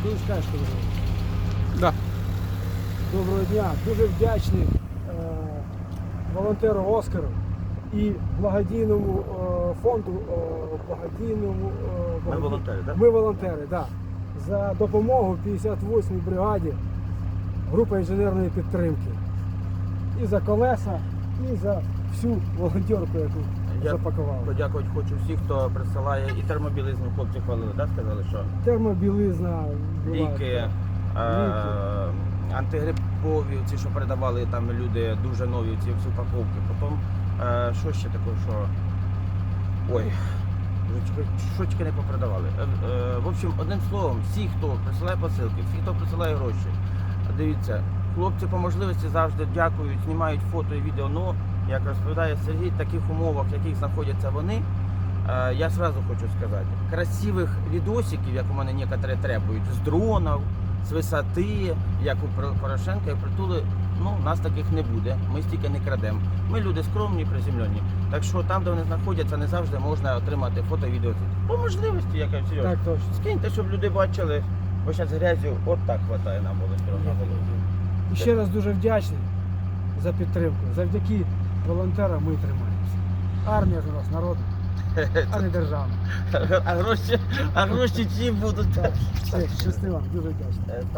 Скажеш, що Да. Доброго дня. Дуже вдячний е, волонтеру Оскару і благодійному е, фонду е, благодійному е, Ми волонтери, так? Ми волонтери, да. За допомогу 58-й бригаді групи інженерної підтримки. І за колеса, і за всю волонтерку, яку Я запакували. Подякувати хочу всіх, хто присилає і термобілизну хлопці хвалили, да? сказали, що Термобілизна, буває, ліки, е, антигрипові, ці, що передавали там люди дуже нові, ці всі упаковки. Потім, е, що ще таке, що. Ой, що тільки не попередавали. Е, е, в общем, одним словом, всі, хто присилає посилки, всі, хто присилає гроші, дивіться, хлопці по можливості завжди дякують, знімають фото і відео. Ну, як розповідає Сергій, в таких умовах, в яких знаходяться вони, Е, Я сразу хочу сказати, красивих відосиків, як у мене некоторі требують, з дронів, з висоти, як у Пор- Порошенка і притули, ну, нас таких не буде. Ми стільки не крадемо. Ми люди скромні, приземлені. Так що там, де вони знаходяться, не завжди можна отримати фото і відео. По можливості, яка Сережа. Так точно. Скиньте, щоб люди бачили, бо зараз грязю от так хватає нам голову. І ще раз дуже вдячний за підтримку. Завдяки волонтерам ми тримаємося. Армія ж у нас народна, а не державна. А гроші, а гроші ті будуть? Так, все, щасливо, дуже вдячний.